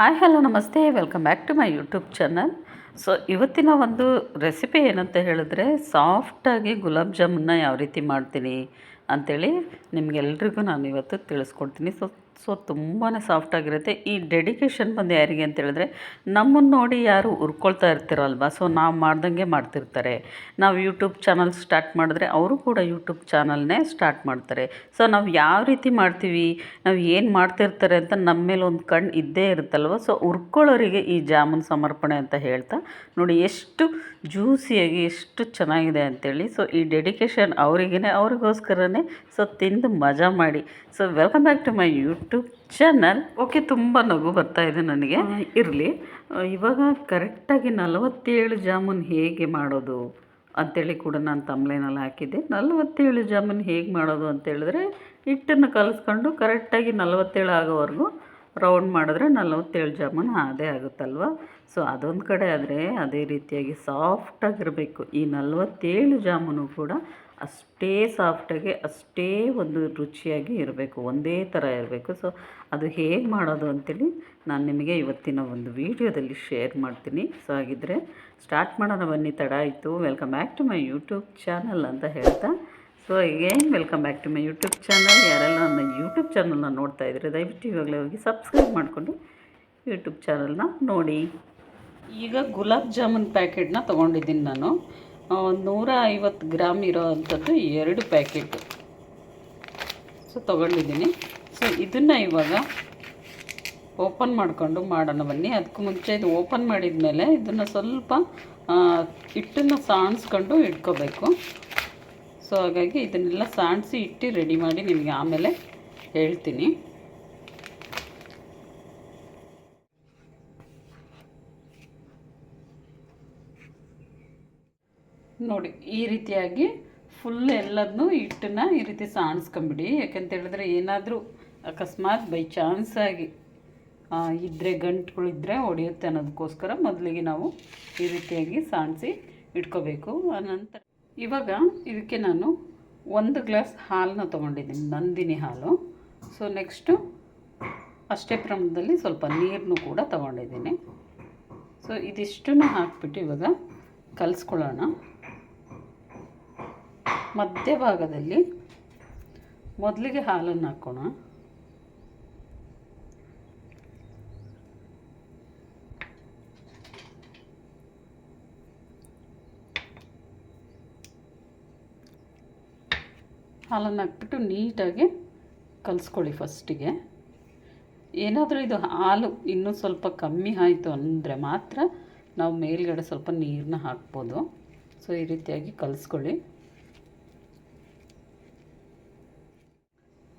Hi, hello, namaste. Welcome back to my YouTube channel so ಇವತ್ತಿನ ಒಂದು recipe ಏನಂತ ಹೇಳಿದ್ರೆ ಸಾಫ್ಟಾಗಿ ಗುಲಾಬ್ ಜಾಮೂನ್ನ ಯಾವ ರೀತಿ ಮಾಡ್ತೀನಿ ಅಂಥೇಳಿ ನಿಮಗೆಲ್ರಿಗೂ ನಾನು ಇವತ್ತು ತಿಳಿಸ್ಕೊಡ್ತೀನಿ. ಸೊ ಸೊ ತುಂಬಾ ಸಾಫ್ಟಾಗಿರುತ್ತೆ ಈ ಡೆಡಿಕೇಶನ್ ಬಂದು ಯಾರಿಗೆ ಅಂತ ಹೇಳಿದ್ರೆ ನಮ್ಮನ್ನು ನೋಡಿ ಯಾರು ಹುರ್ಕೊಳ್ತಾ ಇರ್ತಿರಲ್ವ? ಸೊ ನಾವು ಮಾಡ್ದಂಗೆ ಮಾಡ್ತಿರ್ತಾರೆ. ನಾವು ಯೂಟ್ಯೂಬ್ ಚಾನಲ್ ಸ್ಟಾರ್ಟ್ ಮಾಡಿದ್ರೆ ಅವರು ಕೂಡ ಯೂಟ್ಯೂಬ್ ಚಾನಲ್ನೇ ಸ್ಟಾರ್ಟ್ ಮಾಡ್ತಾರೆ. ಸೊ ನಾವು ಯಾವ ರೀತಿ ಮಾಡ್ತೀವಿ, ನಾವು ಏನು ಮಾಡ್ತಿರ್ತಾರೆ ಅಂತ ನಮ್ಮ ಮೇಲೆ ಒಂದು ಕಣ್ಣು ಇದ್ದೇ ಇರುತ್ತಲ್ವ? ಸೊ ಉರ್ಕೊಳ್ಳೋರಿಗೆ ಈ ಜಾಮೂನ್ ಸಮರ್ಪಣೆ ಅಂತ ಹೇಳ್ತಾ, ನೋಡಿ ಎಷ್ಟು ಜ್ಯೂಸಿಯಾಗಿ ಎಷ್ಟು ಚೆನ್ನಾಗಿದೆ ಅಂತೇಳಿ ಸೊ ಈ ಡೆಡಿಕೇಶನ್ ಅವರಿಗೇ ಅವ್ರಿಗೋಸ್ಕರನೇ ಸೊ ತಿಂದು ಮಜಾ ಮಾಡಿ. So welcome back to my YouTube channel okay ತುಂಬ ನಗು ಬರ್ತಾ ಇದೆ ನನಗೆ. ಇರಲಿ. ಇವಾಗ ಕರೆಕ್ಟಾಗಿ ನಲವತ್ತೇಳು ಜಾಮೂನ್ ಹೇಗೆ ಮಾಡೋದು ಅಂತೇಳಿ ಕೂಡ ನಾನು ತಮ್ಲೇನಲ್ಲಿ ಹಾಕಿದ್ದೆ. ನಲವತ್ತೇಳು ಜಾಮೂನ್ ಹೇಗೆ ಮಾಡೋದು ಅಂತೇಳಿದ್ರೆ ಹಿಟ್ಟನ್ನು ಕಲಿಸ್ಕೊಂಡು ಕರೆಕ್ಟಾಗಿ ನಲವತ್ತೇಳು ಆಗೋವರೆಗೂ ರೌಂಡ್ ಮಾಡಿದ್ರೆ ನಲವತ್ತೇಳು ಜಾಮೂನ್ ಅದೇ ಆಗುತ್ತಲ್ವ? ಸೊ ಅದೊಂದು ಕಡೆ ಆದರೆ ಅದೇ ರೀತಿಯಾಗಿ ಸಾಫ್ಟಾಗಿರಬೇಕು ಈ ನಲವತ್ತೇಳು ಜಾಮೂನು ಕೂಡ ಅಷ್ಟೇ ಸಾಫ್ಟಾಗಿ, ಅಷ್ಟೇ ಒಂದು ರುಚಿಯಾಗಿ ಇರಬೇಕು, ಒಂದೇ ಥರ ಇರಬೇಕು. ಸೊ ಅದು ಹೇಗೆ ಮಾಡೋದು ಅಂತೇಳಿ ನಾನು ನಿಮಗೆ ಇವತ್ತಿನ ಒಂದು ವೀಡಿಯೋದಲ್ಲಿ ಶೇರ್ ಮಾಡ್ತೀನಿ. ಸೊ ಹಾಗಿದ್ರೆ ಸ್ಟಾರ್ಟ್ ಮಾಡೋಣ ಬನ್ನಿ, ತಡ ಆಯಿತು. Welcome back to my YouTube channel ಅಂತ ಹೇಳ್ತಾ. ಸೊ ಏನ್ welcome back to my YouTube channel ಯಾರೆಲ್ಲ ನನ್ನ ಯೂಟ್ಯೂಬ್ ಚಾನಲ್ನ ನೋಡ್ತಾ ಇದ್ರೆ ದಯವಿಟ್ಟು ಇವಾಗಲೇ ಹೋಗಿ ಸಬ್ಸ್ಕ್ರೈಬ್ ಮಾಡಿಕೊಂಡು ಯೂಟ್ಯೂಬ್ ಚಾನಲ್ನ ನೋಡಿ. ಈಗ ಗುಲಾಬ್ ಜಾಮೂನ್ ಪ್ಯಾಕೆಟ್ನ ತೊಗೊಂಡಿದ್ದೀನಿ ನಾನು. ನೂರ ಐವತ್ತು ಗ್ರಾಮ್ ಇರೋ ಅಂಥದ್ದು ಎರಡು ಪ್ಯಾಕೆಟು. ಸೊ ತೊಗೊಂಡಿದ್ದೀನಿ. ಸೊ ಇದನ್ನು ಇವಾಗ ಓಪನ್ ಮಾಡಿಕೊಂಡು ಮಾಡೋಣ ಬನ್ನಿ. ಅದಕ್ಕೂ ಮುಂಚೆ ಇದು ಓಪನ್ ಮಾಡಿದ ಮೇಲೆ ಇದನ್ನು ಸ್ವಲ್ಪ ಹಿಟ್ಟನ್ನು ಸಾಣಿಸ್ಕೊಂಡು ಇಟ್ಕೋಬೇಕು. ಸೊ ಹಾಗಾಗಿ ಇದನ್ನೆಲ್ಲ ಸಾಣಿಸಿ ಇಟ್ಟು ರೆಡಿ ಮಾಡಿ ನಿಮಗೆ ಆಮೇಲೆ ಹೇಳ್ತೀನಿ. ನೋಡಿ, ಈ ರೀತಿಯಾಗಿ ಫುಲ್ ಎಲ್ಲದನ್ನೂ ಹಿಟ್ಟನ್ನ ಈ ರೀತಿ ಸಾಣಿಸ್ಕೊಂಬಿಡಿ. ಯಾಕಂತ ಹೇಳಿದ್ರೆ ಏನಾದರೂ ಅಕಸ್ಮಾತ್ ಬೈ ಚಾನ್ಸ್ ಆಗಿ ಇದ್ದರೆ ಗಂಟುಗಳಿದ್ದರೆ ಹೊಡೆಯುತ್ತೆ ಅನ್ನೋದಕ್ಕೋಸ್ಕರ ಮೊದಲಿಗೆ ನಾವು ಈ ರೀತಿಯಾಗಿ ಸಾಣಿಸಿ ಇಟ್ಕೋಬೇಕು. ಆನಂತರ ಇವಾಗ ಇದಕ್ಕೆ ನಾನು ಒಂದು ಗ್ಲಾಸ್ ಹಾಲನ್ನ ತೊಗೊಂಡಿದ್ದೀನಿ, ನಂದಿನಿ ಹಾಲು. ಸೊ ನೆಕ್ಸ್ಟು ಅಷ್ಟೇ ಪ್ರಮಾಣದಲ್ಲಿ ಸ್ವಲ್ಪ ನೀರನ್ನು ಕೂಡ ತೊಗೊಂಡಿದ್ದೀನಿ. ಸೊ ಇದಿಷ್ಟನ್ನು ಹಾಕ್ಬಿಟ್ಟು ಇವಾಗ ಕಲಿಸ್ಕೊಳ್ಳೋಣ. ಮಧ್ಯಭಾಗದಲ್ಲಿ ಮೊದಲಿಗೆ ಹಾಲನ್ನು ಹಾಕೋಣ. ಹಾಲನ್ನು ಹಾಕ್ಬಿಟ್ಟು ನೀಟಾಗಿ ಕಲಿಸ್ಕೊಳ್ಳಿ ಫಸ್ಟಿಗೆ. ಏನಾದರೂ ಇದು ಹಾಲು ಇನ್ನೂ ಸ್ವಲ್ಪ ಕಮ್ಮಿ ಆಯಿತು ಅಂದರೆ ಮಾತ್ರ ನಾವು ಮೇಲ್ಗಡೆ ಸ್ವಲ್ಪ ನೀರನ್ನ ಹಾಕ್ಬೋದು. ಸೊ ಈ ರೀತಿಯಾಗಿ ಕಲಿಸ್ಕೊಳ್ಳಿ.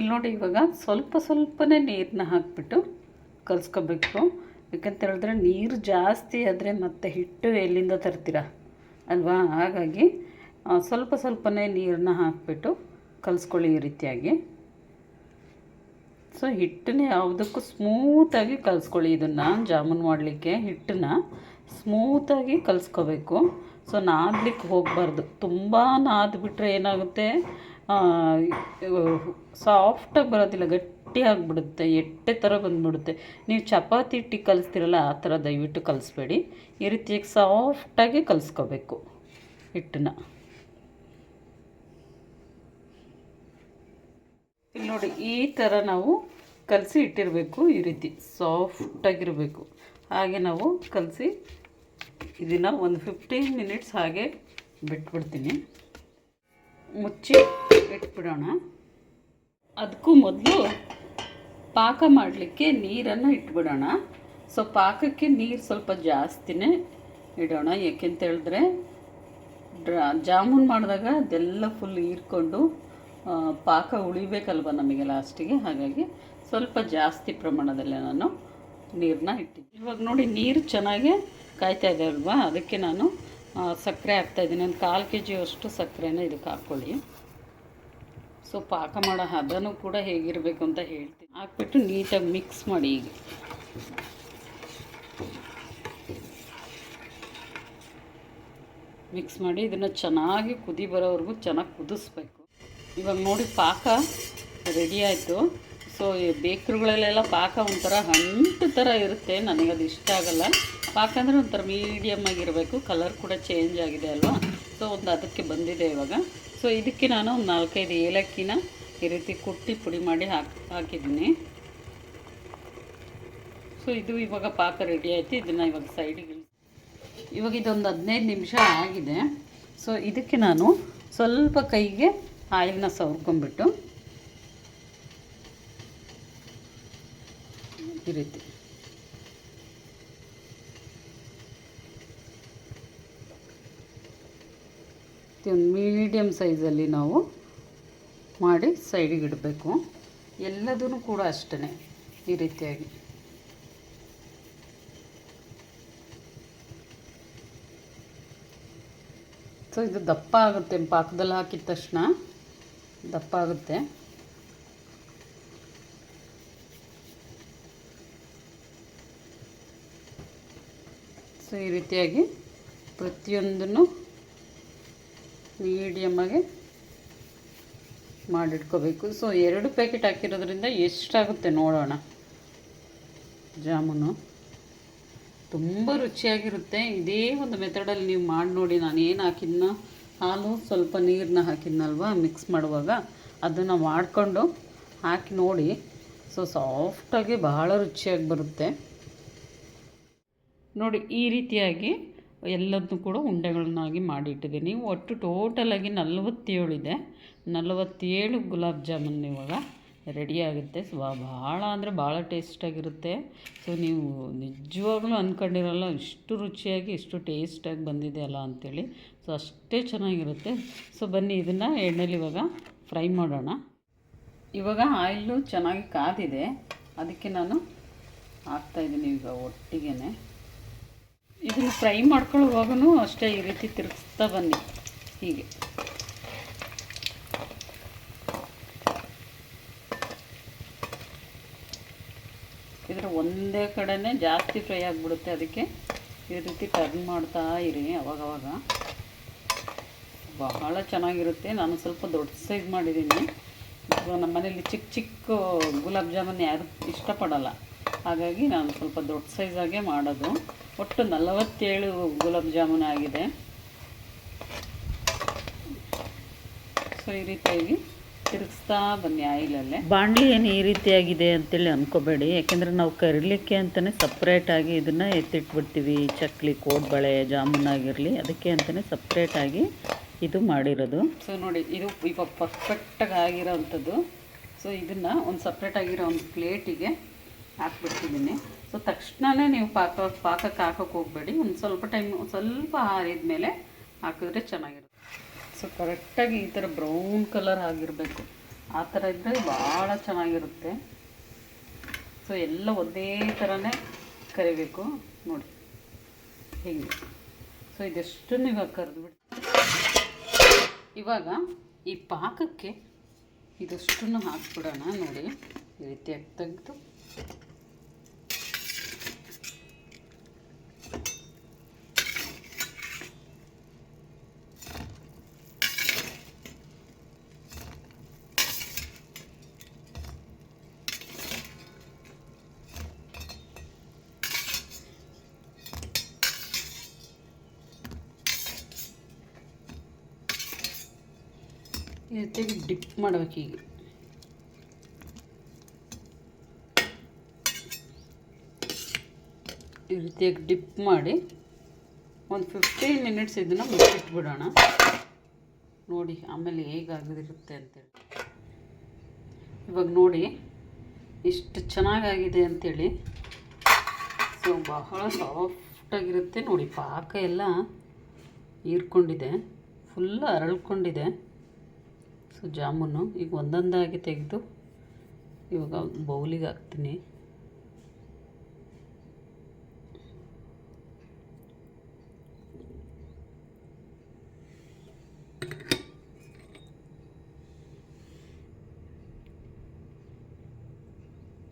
ಇಲ್ಲಿ ನೋಡಿ ಇವಾಗ ಸ್ವಲ್ಪ ಸ್ವಲ್ಪನೇ ನೀರನ್ನ ಹಾಕ್ಬಿಟ್ಟು ಕಲಿಸ್ಕೋಬೇಕು. ಯಾಕಂತ ಹೇಳಿದ್ರೆ ನೀರು ಜಾಸ್ತಿ ಆದರೆ ಮತ್ತೆ ಹಿಟ್ಟು ಎಲ್ಲಿಂದ ತರ್ತೀರ? ಅಲ್ವಾ? ಹಾಗಾಗಿ ಸ್ವಲ್ಪ ಸ್ವಲ್ಪನೇ ನೀರನ್ನ ಹಾಕ್ಬಿಟ್ಟು ಕಲಿಸ್ಕೊಳ್ಳಿ ಈ ರೀತಿಯಾಗಿ. ಸೊ, ಹಿಟ್ಟನ್ನ ಯಾವುದಕ್ಕೂ ಸ್ಮೂತಾಗಿ ಕಲಿಸ್ಕೊಳ್ಳಿ. ಇದನ್ನು ಜಾಮೂನ್ ಮಾಡಲಿಕ್ಕೆ ಹಿಟ್ಟನ್ನ ಸ್ಮೂತಾಗಿ ಕಲಿಸ್ಕೋಬೇಕು. ಸೊ, ನಾದಲಿಕ್ಕೆ ಹೋಗಬಾರ್ದು. ತುಂಬ ನಾದ್ಬಿಟ್ರೆ ಏನಾಗುತ್ತೆ? ಸಾಫ್ಟಾಗಿ ಬರೋದಿಲ್ಲ, ಗಟ್ಟಿ ಆಗಿಬಿಡುತ್ತೆ, ಎಟ್ಟೆ ಥರ ಬಂದುಬಿಡುತ್ತೆ. ನೀವು ಚಪಾತಿ ಹಿಟ್ಟಿ ಕಲಿಸ್ತೀರಲ್ಲ, ಆ ಥರ ದಯವಿಟ್ಟು ಕಲಿಸ್ಬೇಡಿ. ಈ ರೀತಿಯಾಗಿ ಸಾಫ್ಟಾಗಿ ಕಲಿಸ್ಕೋಬೇಕು ಹಿಟ್ಟನ್ನ. ಇಲ್ಲಿ ನೋಡಿ, ಈ ಥರ ನಾವು ಕಲಸಿ ಇಟ್ಟಿರಬೇಕು, ಈ ರೀತಿ ಸಾಫ್ಟಾಗಿರಬೇಕು ಹಾಗೆ ನಾವು ಕಲಸಿ ಇದನ್ನು ಒಂದು ಫಿಫ್ಟೀನ್ ಮಿನಿಟ್ಸ್ ಹಾಗೆ ಬಿಟ್ಬಿಡ್ತೀನಿ. ಮುಚ್ಚಿ. ಇಟ್ಬಿಡೋಣ ಅದಕ್ಕೂ ಮೊದಲು ಪಾಕ ಮಾಡಲಿಕ್ಕೆ ನೀರನ್ನು ಇಟ್ಬಿಡೋಣ. ಸೊ ಪಾಕಕ್ಕೆ ನೀರು ಸ್ವಲ್ಪ ಜಾಸ್ತಿನೇ ಇಡೋಣ. ಏಕೆಂತ ಹೇಳಿದ್ರೆ ಡ್ರಾ, ಜಾಮೂನ್ ಮಾಡಿದಾಗ ಅದೆಲ್ಲ ಫುಲ್ ಹೀರ್ಕೊಂಡು ಪಾಕ ಉಳಿಬೇಕಲ್ವ ನಮಗೆ ಲಾಸ್ಟಿಗೆ ಹಾಗಾಗಿ ಸ್ವಲ್ಪ ಜಾಸ್ತಿ ಪ್ರಮಾಣದಲ್ಲಿ ನಾನು ನೀರನ್ನ ಇಟ್ಟಿದ್ದೆ ಇವಾಗ ನೋಡಿ, ನೀರು ಚೆನ್ನಾಗಿ ಕಾಯ್ತಾ ಇದೆ ಅಲ್ವಾ? ಅದಕ್ಕೆ ನಾನು ಸಕ್ಕರೆ ಹಾಕ್ತಾಯಿದ್ದೀನಿ ಒಂದು ಕಾಲು ಕೆ ಜಿಯಷ್ಟು ಸಕ್ಕರೆನ ಇದಕ್ಕೆ ಹಾಕ್ಕೊಳ್ಳಿ. ಸೊ ಪಾಕ ಮಾಡೋ ಹದನೂ ಕೂಡ ಹೇಗಿರಬೇಕು ಅಂತ ಹೇಳ್ತೀನಿ. ಹಾಕ್ಬಿಟ್ಟು ನೀಟಾಗಿ ಮಿಕ್ಸ್ ಮಾಡಿ ಈಗ. ಮಿಕ್ಸ್ ಮಾಡಿ ಇದನ್ನು ಚೆನ್ನಾಗಿ ಕುದಿ ಬರೋವರೆಗೂ ಚೆನ್ನಾಗಿ ಕುದಿಸ್ಬೇಕು. ಇವಾಗ ನೋಡಿ ಪಾಕ ರೆಡಿ ಆಯಿತು. ಸೊ ಬೇಕ್ರಿಗಳಲ್ಲೆಲ್ಲ ಪಾಕ ಒಂಥರ ಹಂಟು ಥರ ಇರುತ್ತೆ. ನನಗೆ ಅದು ಇಷ್ಟ ಆಗಲ್ಲ. ಪಾಕ ಅಂದರೆ ಒಂಥರ ಮೀಡಿಯಮ್ ಆಗಿರಬೇಕು. ಕಲರ್ ಕೂಡ ಚೇಂಜ್ ಆಗಿದೆ ಅಲ್ವಾ? ಸೊ ಒಂದು ಅದಕ್ಕೆ ಬಂದಿದೆ ಇವಾಗ. ಸೊ ಇದಕ್ಕೆ ನಾನು ಒಂದು ನಾಲ್ಕೈದು ಏಲಕ್ಕಿನ ಈ ರೀತಿ ಕುಟ್ಟಿ ಪುಡಿ ಮಾಡಿ ಹಾಕಿ, ಹಾಕಿದ್ದೀನಿ. ಸೊ ಇದು ಇವಾಗ ಪಾಕ ರೆಡಿ ಆಯಿತು, ಇದನ್ನು ಇವಾಗ ಸೈಡಿಗೆ ಇವಾಗ ಇದೊಂದು ಹದಿನೈದು ನಿಮಿಷ ಆಗಿದೆ. ಸೊ ಇದಕ್ಕೆ ನಾನು ಸ್ವಲ್ಪ ಕೈಗೆ ಆಯಿಲ್ನ ಸವರ್ಕೊಂಡ್ಬಿಟ್ಟು ಈ ರೀತಿ ಒಂದು ಮೀಡಿಯಮ್ ಸೈಜಲ್ಲಿ ನಾವು ಮಾಡಿ ಸೈಡಿಗೆ ಇಡಬೇಕು. ಎಲ್ಲದೂ ಕೂಡ ಅಷ್ಟೇ ಈ ರೀತಿಯಾಗಿ. ಸೊ ಇದು ದಪ್ಪ ಆಗುತ್ತೆ. ಪಾಕದಲ್ಲಿ ಹಾಕಿದ ತಕ್ಷಣ ದಪ್ಪ ಆಗುತ್ತೆ. ಸೊ ಈ ರೀತಿಯಾಗಿ ಪ್ರತಿಯೊಂದನ್ನು ಮೀಡಿಯಮ್ಮಾಗಿ ಮಾಡಿಟ್ಕೋಬೇಕು. ಸೊ ಎರಡು ಪ್ಯಾಕೆಟ್ ಹಾಕಿರೋದ್ರಿಂದ ಎಷ್ಟಾಗುತ್ತೆ ನೋಡೋಣ. ಜಾಮೂನು. ತುಂಬ ರುಚಿಯಾಗಿರುತ್ತೆ. ಇದೇ ಒಂದು ಮೆಥಡಲ್ಲಿ ನೀವು ಮಾಡಿ ನೋಡಿ. ನಾನು ಏನು ಹಾಕಿದ್ನ, ಹಾಲು ಸ್ವಲ್ಪ ನೀರನ್ನ ಹಾಕಿದ್ನಲ್ವಾ ಮಿಕ್ಸ್ ಮಾಡುವಾಗ ಅದನ್ನು ಮಾಡಿಕೊಂಡು ಹಾಕಿ ನೋಡಿ. ಸೊ ಸಾಫ್ಟಾಗಿ ಬಹಳ ರುಚಿಯಾಗಿ ಬರುತ್ತೆ. ನೋಡಿ, ಈ ರೀತಿಯಾಗಿ ಎಲ್ಲದನ್ನು ಕೂಡ ಉಂಡೆಗಳನ್ನಾಗಿ ಮಾಡಿಟ್ಟಿದ್ದೀನಿ. ಒಟ್ಟು ಟೋಟಲಾಗಿ ನಲವತ್ತೇಳಿದೆ ನಲವತ್ತೇಳು ಗುಲಾಬ್ ಜಾಮೂನ್ ಇವಾಗ ರೆಡಿ ಆಗುತ್ತೆ. ಸೊ ಭಾಳ ಅಂದರೆ ಭಾಳ ಟೇಸ್ಟಾಗಿರುತ್ತೆ ಸೊ ನೀವು ನಿಜವಾಗ್ಲೂ ಅಂದ್ಕೊಂಡಿರಲ್ಲ ಇಷ್ಟು ರುಚಿಯಾಗಿ, ಇಷ್ಟು ಟೇಸ್ಟಾಗಿ ಬಂದಿದೆ ಅಲ್ಲ ಅಂಥೇಳಿ ಸೊ ಅಷ್ಟೇ ಚೆನ್ನಾಗಿರುತ್ತೆ. ಸೊ ಬನ್ನಿ, ಇದನ್ನು ಎಣ್ಣೆಲಿ ಇವಾಗ ಫ್ರೈ ಮಾಡೋಣ. ಇವಾಗ ಆಯಿಲು ಚೆನ್ನಾಗಿ ಕಾದಿದೆ. ಅದಕ್ಕೆ ನಾನು ಹಾಕ್ತಾಯಿದ್ದೀನಿ ಈಗ ಒಟ್ಟಿಗೆ ಇದನ್ನು ಫ್ರೈ ಮಾಡ್ಕೊಳ್ಳುವಾಗೂ ಅಷ್ಟೇ ಈ ರೀತಿ ತಿರುಗಿಸ್ತಾ ಬನ್ನಿ. ಹೀಗೆ. ಇದರ ಒಂದೇ ಕಡೆನೇ ಜಾಸ್ತಿ ಫ್ರೈ ಆಗಿಬಿಡುತ್ತೆ ಅದಕ್ಕೆ. ಈ ರೀತಿ ಟರ್ನ್ ಮಾಡ್ತಾ ಇರಿ ಅವಾಗವಾಗ. ಬಹಳ ಚೆನ್ನಾಗಿರುತ್ತೆ. ನಾನು ಸ್ವಲ್ಪ ದೊಡ್ಡ ಸೈಜ್ ಮಾಡಿದ್ದೀನಿ. ನಮ್ಮ ಮನೇಲಿ ಚಿಕ್ಕ ಚಿಕ್ಕ ಗುಲಾಬ್ ಜಾಮೂನ್ ಯಾರು ಇಷ್ಟಪಡಲ್ಲ. ಹಾಗಾಗಿ ನಾನು ಸ್ವಲ್ಪ ದೊಡ್ಡ ಸೈಜಾಗೆ ಮಾಡೋದು. ಒಟ್ಟು ನಲವತ್ತೇಳು ಗುಲಾಬ್ ಜಾಮೂನ್ ಆಗಿದೆ. ಸೊ ಈ ರೀತಿಯಾಗಿ ತಿರುಗಿಸ್ತಾ ಬನ್ನಿ ಆಯಿಲಲ್ಲೇ ಬಾಣಲಿ ಏನು ಈ ರೀತಿಯಾಗಿದೆ ಅಂತೇಳಿ ಅನ್ಕೋಬೇಡಿ. ಯಾಕೆಂದರೆ ನಾವು ಕರಿಲಿಕ್ಕೆ ಅಂತಲೇ ಸಪ್ರೇಟಾಗಿ ಇದನ್ನು ಎತ್ತಿಟ್ಬಿಡ್ತೀವಿ. ಚಕ್ಲಿ ಕೋಡ್ಬಳೆ ಜಾಮೂನ್ ಆಗಿರಲಿ ಅದಕ್ಕೆ ಅಂತಲೇ ಸಪ್ರೇಟಾಗಿ ಇದು ಮಾಡಿರೋದು. ಸೊ ನೋಡಿ ಇದು ಇವಾಗ ಪರ್ಫೆಕ್ಟಾಗಿ ಆಗಿರೋ ಅಂಥದ್ದು ಸೊ ಇದನ್ನು ಒಂದು ಸಪ್ರೇಟಾಗಿರೋ ಒಂದು ಪ್ಲೇಟಿಗೆ ಹಾಕ್ಬಿಡ್ತಿದ್ದೀನಿ. ಸೊ ತಕ್ಷಣವೇ ನೀವು ಪಾಕ, ಪಾಕಕ್ಕೆ ಹಾಕೋಕ್ಕೆ ಹೋಗಬೇಡಿ. ಒಂದು ಸ್ವಲ್ಪ ಟೈಮ್ ಸ್ವಲ್ಪ ಆರಿದ ಮೇಲೆ ಹಾಕಿದ್ರೆ ಚೆನ್ನಾಗಿರುತ್ತೆ. ಸೊ ಕರೆಕ್ಟಾಗಿ ಈ ಥರ ಬ್ರೌನ್ ಕಲರ್ ಆಗಿರಬೇಕು. ಆ ಥರ ಇದ್ದರೆ ಭಾಳ ಚೆನ್ನಾಗಿರುತ್ತೆ. ಸೊ ಎಲ್ಲ ಒಂದೇ ಥರನೇ ಕರಿಬೇಕು. ನೋಡಿ, ಹೀಗೆ. ಸೊ ಇದೆಷ್ಟು ಇವಾಗ ಕರೆದ್ಬಿಟ್ಟು ಇವಾಗ ಈ ಪಾಕಕ್ಕೆ ಇದಷ್ಟನ್ನು ಹಾಕ್ಬಿಡೋಣ. ನೋಡಿ, ಈ ರೀತಿಯಾಗಿ ತೆಗೆದು. ರೀತಿಯಾಗಿ ಡಿಪ್ ಮಾಡ್ಬೇಕು ಈಗ. ಈ ರೀತಿಯಾಗಿ ಡಿಪ್ ಮಾಡಿ ಒಂದು ಫಿಫ್ಟೀನ್ ಮಿನಿಟ್ಸ್ ಇದನ್ನು ಮುಚ್ಚಿಟ್ಬಿಡೋಣ. ನೋಡಿ ಆಮೇಲೆ ಹೇಗಾಗದಿರುತ್ತೆ ಅಂತೇಳಿ. ಇವಾಗ ನೋಡಿ ಇಷ್ಟು ಚೆನ್ನಾಗಾಗಿದೆ ಅಂಥೇಳಿ ಸೊ ಬಹಳ ಸಾಫ್ಟಾಗಿರುತ್ತೆ ನೋಡಿ ಪಾಕ ಎಲ್ಲ ಹೀರ್ಕೊಂಡಿದೆ. ಫುಲ್ ಅರಳ್ಕೊಂಡಿದೆ. ಸೊ ಜಾಮೂನು ಈಗ ಒಂದೊಂದಾಗಿ ತೆಗೆದು ಇವಾಗ ಬೌಲಿಗೆ ಹಾಕ್ತೀನಿ.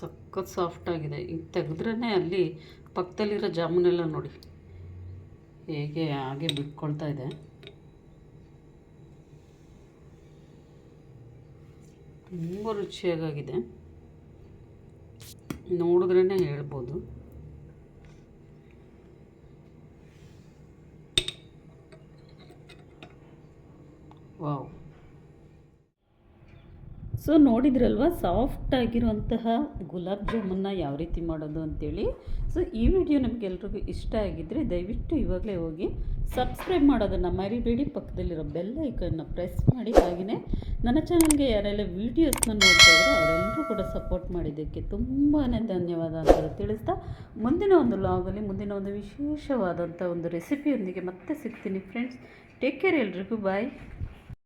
ಸಖತ್ ಸಾಫ್ಟಾಗಿದೆ ಈಗ ತೆಗೆದ್ರೇ ಅಲ್ಲಿ ಪಕ್ಕದಲ್ಲಿರೋ ಜಾಮೂನೆಲ್ಲ ನೋಡಿ. ಹೇಗೆ ಹಾಗೆ ಬಿಟ್ಕೊಳ್ತಾ ಇದೆ. ತುಂಬ ರುಚಿಯಾಗಿದೆ ನೋಡಿದ್ರೇ ಹೇಳ್ಬೋದು. ವಾವ್. ಸೊ ನೋಡಿದ್ರಲ್ವ ಸಾಫ್ಟ್ ಆಗಿರುವಂತಹ ಗುಲಾಬ್ ಜಾಮೂನ್ನ ಯಾವ ರೀತಿ ಮಾಡೋದು ಅಂತೇಳಿ. ಸೊ ಈ ವಿಡಿಯೋ ನಮಗೆಲ್ರಿಗೂ ಇಷ್ಟ ಆಗಿದ್ದರೆ ದಯವಿಟ್ಟು ಇವಾಗಲೇ ಹೋಗಿ ಸಬ್ಸ್ಕ್ರೈಬ್ ಮಾಡೋದನ್ನು ಮರಿಬೇಡಿ. ಪಕ್ಕದಲ್ಲಿರೋ ಬೆಲ್ ಐಕನ್ನ ಪ್ರೆಸ್ ಮಾಡಿ. ಹಾಗೆಯೇ ನನ್ನ ಚಾನಲ್ಗೆ ಯಾರೆಲ್ಲ ವೀಡಿಯೋಸ್ನ ನೋಡ್ತಾ ಇದ್ದರೆ ಅವರೆಲ್ಲರೂ ಕೂಡ ಸಪೋರ್ಟ್ ಮಾಡಿದ್ದಕ್ಕೆ ತುಂಬಾ ಧನ್ಯವಾದ ಅಂತ ತಿಳಿಸ್ತಾ, ಮುಂದಿನ ಒಂದು ಲಾಗಲ್ಲಿ ಮುಂದಿನ ಒಂದು ವಿಶೇಷವಾದಂಥ ಒಂದು ರೆಸಿಪಿಯೊಂದಿಗೆ ಮತ್ತೆ ಸಿಗ್ತೀನಿ ಫ್ರೆಂಡ್ಸ್ ಟೇಕ್ ಕೇರ್ ಎಲ್ರಿಗೂ. ಬಾಯ್